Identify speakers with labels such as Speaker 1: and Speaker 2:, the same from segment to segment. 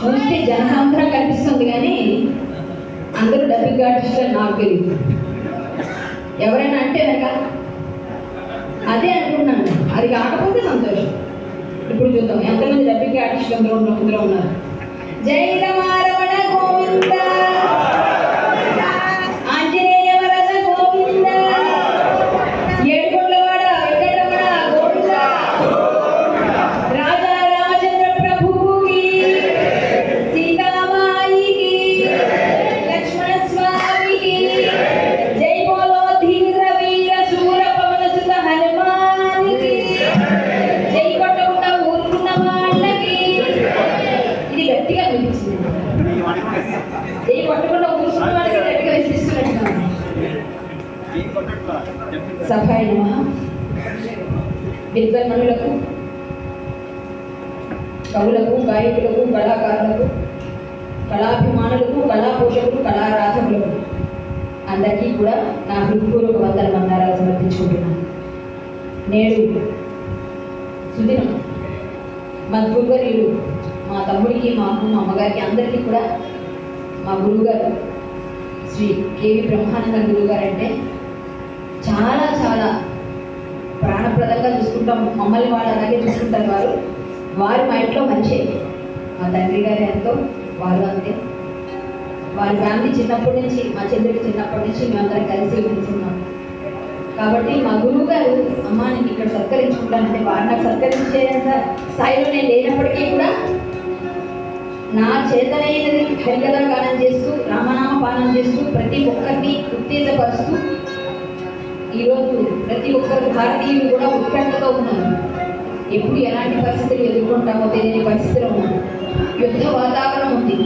Speaker 1: చూస్తే జనసంద్రం కనిపిస్తుంది కానీ అందరూ డబ్బింగ్ ఆర్టిస్టులు నాకు తెలియదు ఎవరైనా అంటే కనుక అదే అనుకున్నాను. అది కాకపోతే సంతోషం. ఇప్పుడు చూద్దాం ఎంతమంది డబ్బింగ్ ఆర్టిస్టులు అందరూ అందులో ఉన్నారు? జై రమారమణ గోవిందా. సభాయ నమ విద్వన్మనులకు కవులకు గాయకులకు కళాకారులకు కళాభిమానులకు కళాపోషకులు కళారాధకులకు అందరికీ కూడా నా హృత్పూర్వక వందన మందారాలు సమర్పించుకుంటున్నాను. నేడు సుదినం మా గురువర్యులు మా తమ్ముడికి మాకు మా అమ్మగారికి అందరికీ కూడా మా గురువుగారు శ్రీ కేవి బ్రహ్మానంద గురువు గారు చూసుకుంటాం. మమ్మల్ని వాళ్ళు అలాగే చూసుకుంటారు వారు. వారు మా ఇంట్లో మంచి. మా తండ్రి గారు ఎంతో వారు అంతే. వారి ఫ్యామిలీ చిన్నప్పటి నుంచి మా చంద్రుడు చిన్నప్పటి నుంచి మేమందరం కలిసి వెళ్తున్నాం కాబట్టి మా గురువు గారు అమ్మ నేను ఇక్కడ సత్కరించుకుంటానంటే వారు నాకు సత్కరించేంత స్థాయిలో నేను లేనప్పటికీ కూడా నా చేతనైనది హరికథ గానం చేస్తూ రామనామ పానం చేస్తూ ప్రతి ఒక్కరిని ఉత్తేజపరుస్తూ ఈరోజు ప్రతి ఒక్కరు భారతీయులు కూడా ఉత్కంఠతో ఉన్నారు. ఎప్పుడు ఎలాంటి పరిస్థితులు ఎదుర్కొంటామో తెలియని పరిస్థితిలో ఉన్నారు. యుద్ధ వాతావరణం ఉంది.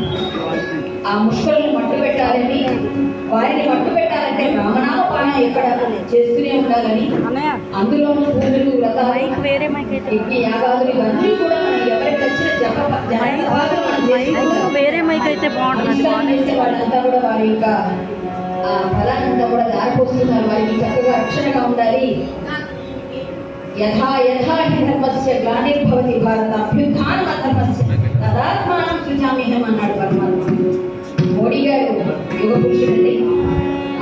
Speaker 1: ఆ ముష్కలను మట్టు పెట్టాలని వారిని మట్టు పెట్టాలంటే రామనామ పాలన ఎక్కడ చేస్తూనే ఉండాలని అందులోనూ పూజలు వ్రతాలు యజ్ఞ యాగాదులు ఇవన్నీ కూడా మనం ఎవరికి వచ్చిన జప.
Speaker 2: వేరే మైక్ అయితే బాగుంటుంది.
Speaker 1: వాళ్ళంతా కూడా వారి యొక్క ఆ పోస్తున్నారు వారికి చక్కగా రక్షణగా ఉండాలి. యథా యథా హి ధర్మస్య గ్లానిర్భవతి భారత అభ్యుత్థానం అధర్మస్య తదాత్మానం సృజామిహం అన్నాడు పరమాత్మ. మోడీ గారు యుగ పురుషుడండి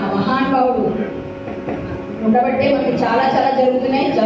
Speaker 1: ఆ మహానుభావుడు. ఉండబట్టే మనకి చాలా చాలా జరుగుతున్నాయి.